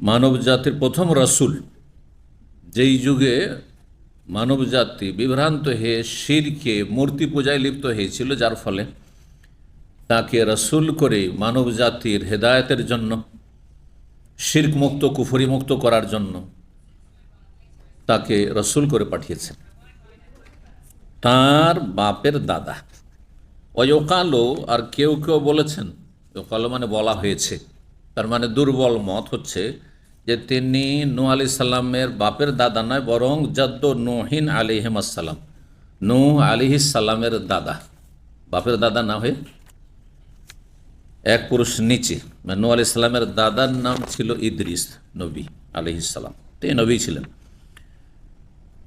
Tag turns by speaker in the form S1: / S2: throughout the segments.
S1: মানব জাতির প্রথম রসুল, যেই যুগে মানব জাতি বিভ্রান্ত হয়ে শিরকে, মূর্তি পূজায় লিপ্ত হয়েছিল, যার ফলে তাকে রসুল করে মানব জাতির হেদায়তের জন্য শির্ক মুক্ত কুফরি মুক্ত করার জন্য তাকে রসুল করে পাঠিয়েছেন। তার বাপের দাদা। অয়কালো আর কেউ কেউ বলেছেন ওকালো মানে বলা হয়েছে, তার মানে দুর্বল মত হচ্ছে যে তিনি নু আলি সাল্লামের বাপের দাদা নয়, বরং জদ্দ নোহিন আলিহিম আসসালাম। নূ আলিহিস সাল্লামের দাদা। বাপের দাদা না হয়ে এক পুরুষ নিচে। মানে নূ আলি সাল্লামের দাদার নাম ছিল ইদ্রিস নবী আলিহিসাল্লাম তিনি নবী ছিলেন।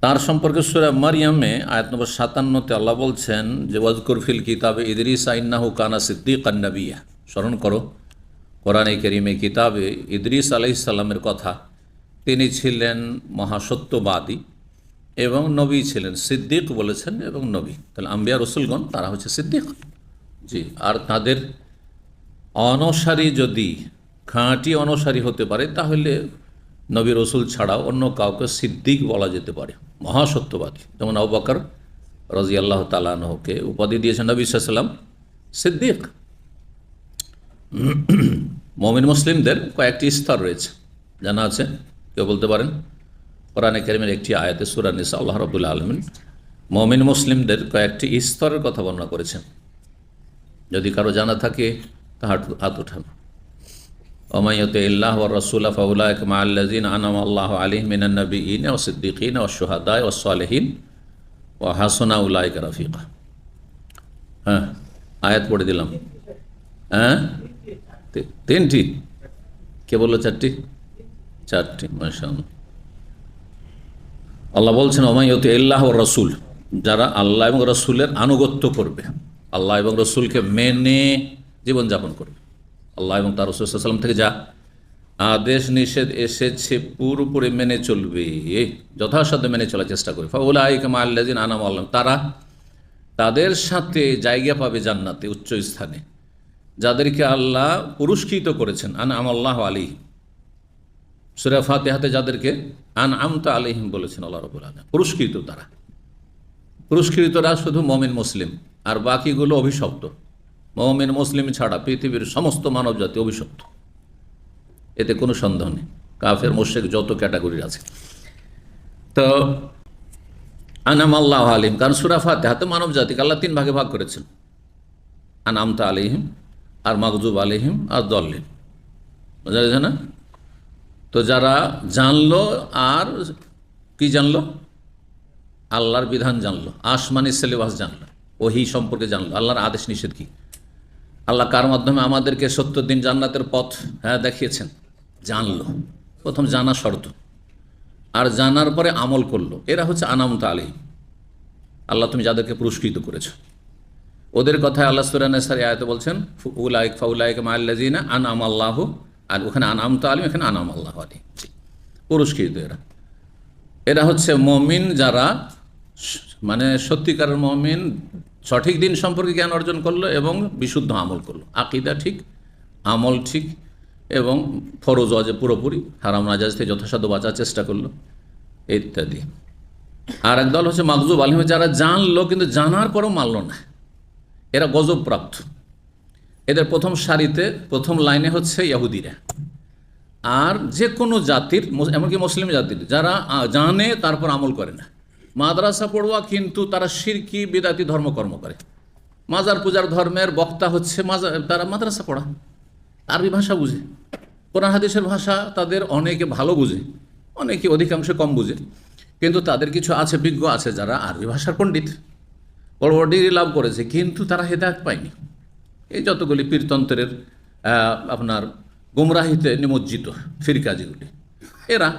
S1: তার সম্পর্কে সুরা মারিয়ামে আয়াত নম্বর সাতান্নতে আল্লাহ বলছেন যে, ওয়াজকুর ফিল কিতাবে ইদরিস আইন্নাহু কানা সিদ্দিক আন্নবিয়া স্মরণ করো। কোরআনে করিমে কিতাবে ইদরিস আলাইসাল্লামের কথা, তিনি ছিলেন মহাসত্যবাদী এবং নবী ছিলেন, সিদ্দিক বলেছেন এবং নবী। তাহলে আম্বিয়া রসুলগণ, তারা হচ্ছে সিদ্দিক। জি, আর তাদের অনসারী যদি, খাঁটি অনসারী হতে পারে, তাহলে নবী রসুল ছাড়াও অন্য কাউকে সিদ্দিক বলা যেতে পারে, মহাসত্যবাদী। যেমন আবাকর রাজি আল্লাহ তালানহকে উপাধি দিয়েছেন নবী সাল্লাম সিদ্দিক। মমিন মুসলিমদের কয়েকটি স্তর রয়েছে। জানা আছে, কেউ বলতে পারেন, কোরআনে কারিমের একটি আয়াতে সুরানিসা আল্লাহ রবুল্লা আলমিন মমিন মুসলিমদের কয়েকটি স্তরের কথা বর্ণনা করেছেন। যদি কারও জানা থাকে তা হাত উঠান ওমাইয়ত ইল্লাহ ও রসুল্লাহ ফাউলাক মাল্লাজিন আনাম আল্লাহ আলিম মিনান্নবীন ও সিদ্দিকিন ও সোহাদায় ও সালেহীন ও হাসনা উলাইক রফিকা। হ্যাঁ আয়াত পড়ে দিলাম। হ্যাঁ? তিনটি? কে বলল চারটি? চারটি আল্লাহ বলছেন ওমাইয়ত ইল্লাহ ও রসুল যারা আল্লাহ এবং রসুলের আনুগত্য করবে। আল্লাহ এবং রসুলকে মেনে জীবনযাপন করবে। আল্লাহ এবং তার রসুলাম থেকে যা আদেশ, নিষেধ এসেছে, পুরোপুরি মেনে চলবে। যথাসাধ্য মেনে চলার চেষ্টা করবে। ফাউলাইকামা আল্লাদিন আনাম আল্লাহ। তারা তাদের সাথে জায়গা পাবে জান্নাতে, উচ্চ স্থানে। যাদেরকে আল্লাহ পুরস্কৃত করেছেন আন আল্লাহ আলী সুরা ফাতেহাতে যাদেরকে আন আমতা আলিহিম বলেছেন আল্লাহ রবুল আলম পুরস্কৃত তারা। পুরস্কৃতরা শুধু মমিন মুসলিম, আর বাকিগুলো অভিশপ্ত। মমিন মুসলিম ছাড়া পৃথিবীর সমস্ত মানব জাতি অভিশপ্ত। এতে কোনো সন্দেহ নেই। কাফের মোশেক যত ক্যাটাগরির আছে। তো আনাম আল্লাহ আলিম কারণ সুরাফাতে হাতে মানব জাতিকে আল্লাহ তিন ভাগে ভাগ করেছেন। আনামতা আলিহিম আর মাকজুব আলিহিম আর দল্লিম বোঝা গেছে না? তো যারা জানলো আর কি জানলো? আল্লাহর বিধান জানলো, আসমানি সিলেবাস জানলো, ওহি সম্পর্কে জানলো। আল্লাহর আদেশ নিষেধ কি? আল্লাহ কার মাধ্যমে আমাদেরকে সত্তর দিন জান্নাতের পথ হ্যাঁ দেখিয়েছেন? জানলো। প্রথম জানা শর্ত। আর জানার পরে আমল করল। এরা হচ্ছে আনামত আলিম আল্লাহ তুমি যাদেরকে পুরস্কৃত করেছ। ওদের কথায় আল্লাহ সুরানেসার আয়তে বলছেন উলাইক ফাউলাইক মাল্লাজিনা আনাম আল্লাহ আর ওখানে আনামত আলিম এখানে আনাম আল্লাহ আলী জি, পুরস্কৃত এরা। এরা হচ্ছে মমিন যারা মানে সত্যিকারের মমিন সঠিক দিন সম্পর্কে জ্ঞান অর্জন করল এবং বিশুদ্ধ আমল করল। আকিদা ঠিক আমল ঠিক এবং ফরজ অজে পুরোপুরি হারাম নাজাজ থেকে যথাসাধ্য বাঁচার চেষ্টা করল ইত্যাদি। আর এক দল হচ্ছে মাকজুব আলিম যারা জানলো কিন্তু জানার পরেও মানল না। এরা গজবপ্রাপ্ত। এদের প্রথম সারিতে, প্রথম লাইনে হচ্ছে ইয়াহুদিরা। আর যে কোনো জাতির এমনকি মুসলিম জাতির, যারা জানে তারপর আমল করে না। মাদ্রাসা পড়ুয়া কিন্তু তারা শিরকি বিদাতি ধর্মকর্ম করে। মাজার পূজার ধর্মের বক্তা হচ্ছে মাজার তারা মাদ্রাসা পড়া। আরবি ভাষা বুঝে। কোরআন হাদিসের ভাষা তাদের অনেকে ভালো বুঝে, অনেকে অধিকাংশ কম বুঝে। কিন্তু তাদের কিছু আছে, বিজ্ঞ আছে যারা আরবি ভাষার পণ্ডিত। বড় বড় ডিগ্রি লাভ করেছে, কিন্তু তারা হেদায়ত পায়নি। এই যতগুলি পীরতন্ত্রের আপনার গুমরাহিতে নিমজ্জিত ফিরকা যেগুলি, এরা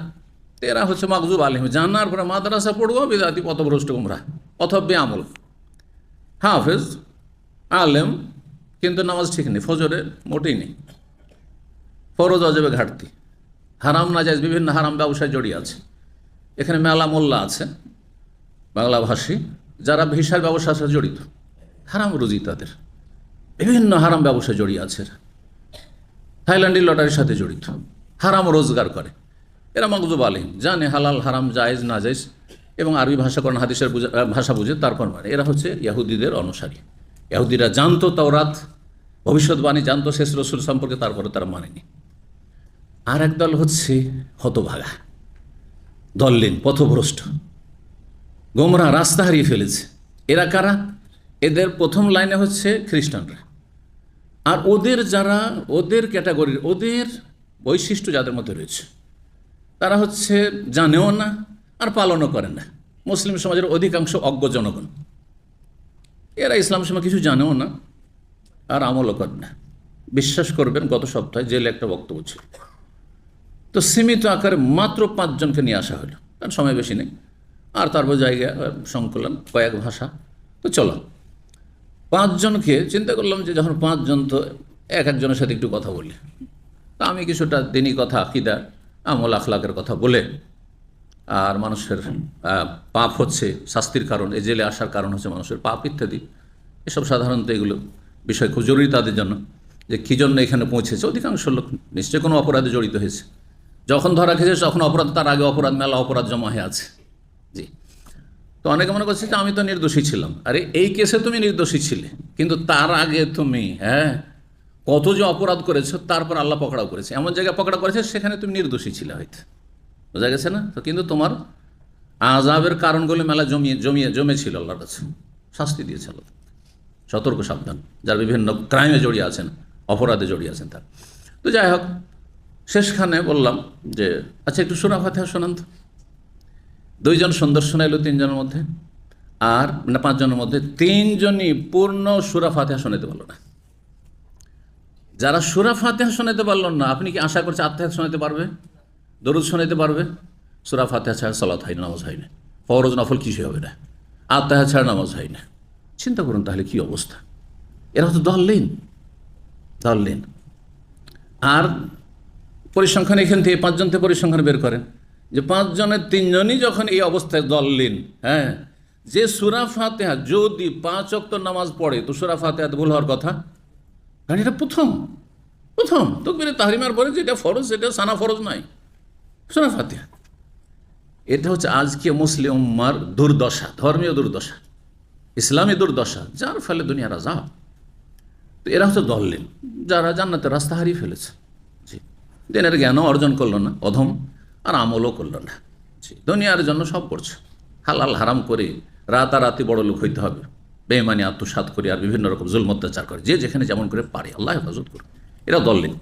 S1: এরা হচ্ছে মাকজুব আলিম জানার পরে মাদ্রাসা পড়ব বিদাতি, পথভ্রষ্ট গুমরা অথবা বেআমল হাফেজ, আলেম, কিন্তু নামাজ ঠিক নেই, ফজরে মোটেই নেই। ফরজ অজবে ঘাটতি। হারাম না যায় বিভিন্ন হারাম ব্যবসায় জড়িয়ে আছে। এখানে মেলা মোল্লা আছে, বাংলাভাষী। যারা ভিসার ব্যবসার সাথে জড়িত, হারাম রুজি তাদের। বিভিন্ন হারাম ব্যবসায় জড়িয়ে আছে। থাইল্যান্ডের লটারির সাথে জড়িত, হারাম রোজগার করে। এরা মকজুব আলিম জানে হালাল, হারাম, জায়েজ, না জায়েজ, এবং আরবি ভাষা করেন হাদিসের ভাষা বুঝে তারপর মানে এরা হচ্ছে ইয়াহুদিদের অনুসারী। ইয়াহুদিরা জানতো তাওরাত, ভবিষ্যৎবাণী জানতো শেষ রসুল সম্পর্কে তারপরে তারা মানেনি আর এক দল হচ্ছে হতভাগা দললিন পথভ্রষ্ট। গোমরা রাস্তা হারিয়ে ফেলেছে। এরা কারা? এদের প্রথম লাইনে হচ্ছে খ্রিস্টানরা। আর ওদের যারা, ওদের ক্যাটাগরির, ওদের বৈশিষ্ট্য যাদের মধ্যে রয়েছে, তারা হচ্ছে জানেও না আর পালনও করে না। মুসলিম সমাজের অধিকাংশ অজ্ঞ জনগণ। এরা ইসলাম সময় কিছু জানেও না আর আমলও করে না। বিশ্বাস করবেন, গত সপ্তাহে জেলে একটা বক্তব্য ছিল। তো সীমিত আকারে মাত্র পাঁচজনকে নিয়ে আসা হলো। কারণ সময় বেশি নেই। আর তারপর জায়গা সংকলন, কয়েক ভাষা। তো চলো, পাঁচজনকে চিন্তা করলাম যে যখন পাঁচজন তো এক একজনের সাথে একটু কথা বলি। তা আমি কিছুটা দিনই কথা, আকিদা, আমল আখলাকের কথা বলে, আর মানুষের পাপ হচ্ছে, শাস্তির কারণ, এই জেলে আসার কারণ হচ্ছে মানুষের পাপ ইত্যাদি। এসব সাধারণত এগুলো বিষয় খুব জরুরি তাদের জন্য, যে কী জন্য এখানে পৌঁছেছে। অধিকাংশ লোক নিশ্চয়ই কোনো অপরাধে জড়িত হয়েছে। যখন ধরা খেয়েছে তখন অপরাধ, তার আগে অপরাধ, মেলা অপরাধ জমা হয়ে আছে। তো অনেকে মনে করছে যে আমি তো নির্দোষী ছিলাম। আরে, এই কেসে তুমি নির্দোষী ছিলে। কিন্তু তার আগে তুমি হ্যাঁ কত যে অপরাধ করেছ, তারপর আল্লাহ পকড়াও করেছে। এমন জায়গায় পকড়া করেছে সেখানে তুমি নির্দোষী ছিলে হয়তো। বোঝা গেছে না? তো কিন্তু তোমার আজাবের কারণগুলো মেলা জমিয়ে জমিয়ে, জমেছিল আল্লাহর কাছে। শাস্তি দিয়েছে আল্লাহ। সতর্ক, সাবধান। যার বিভিন্ন ক্রাইমে জড়িয়ে আছেন, অপরাধে জড়িয়ে আছেন তার। তো যাই হোক, শেষখানে বললাম যে আচ্ছা একটু শোনা কথা, শোনান তো। দুইজন সুন্দর শোনাইলো তিনজনের মধ্যে। আর, না, পাঁচজনের মধ্যে। তিনজনই পূর্ণ সুরা ফাতেহা শোনাতে পারল না। যারা সুরা ফাতেহা শোনাতে পারল না, আপনি কি আশা করছে আত্মাহাত শোনাতে পারবে? দরুদ শোনাতে পারবে? সুরা ফাতেহা ছাড়া সলাৎ হয় না, নামাজ হয় না। ফরজ নফল কিছুই হবে না। আত্মাহাত ছাড়া নামাজ হয় না। চিন্তা করুন তাহলে কি অবস্থা? এরা তো দললেন দললেন আর পরিসংখ্যান এখান থেকে পাঁচজন থেকে পরিসংখ্যান বের করেন। যে পাঁচজনের তিনজনই যখন এই অবস্থায় দললেন হ্যাঁ যে সুরা ফাতেহা, যদি পাঁচ অক্ত নামাজ পড়ে, তো সুরা ফাতেহাতে ভুল হওয়ার কথা? কারণ এটা প্রথম প্রথম। তকবিরে তাহরিমার পরে যেটা ফরজ, সেটা সানা ফরজ নয় সুরা ফাতেহা। এটা হচ্ছে আজকে মুসলিম উম্মার দুর্দশা, ধর্মীয় দুর্দশা, ইসলামী দুর্দশা, যার ফলে দুনিয়ার আজাব তো এরা হচ্ছে দললেন, যারা জান্নাতের রাস্তা হারিয়ে ফেলেছে। জি। দিনের জ্ঞানও অর্জন করল না, অধম। আর আমলও করল না। দুনিয়ার জন্য সব করছে। হালাল, হারাম করে রাতারাতি বড় লোক হইতে হবে। বেমানি আত্মসাত করে আর বিভিন্ন রকম জুল অত্যাচার করে। যে যেখানে যেমন করে পারে, আল্লাহ হেফাজত করে এরা দললেন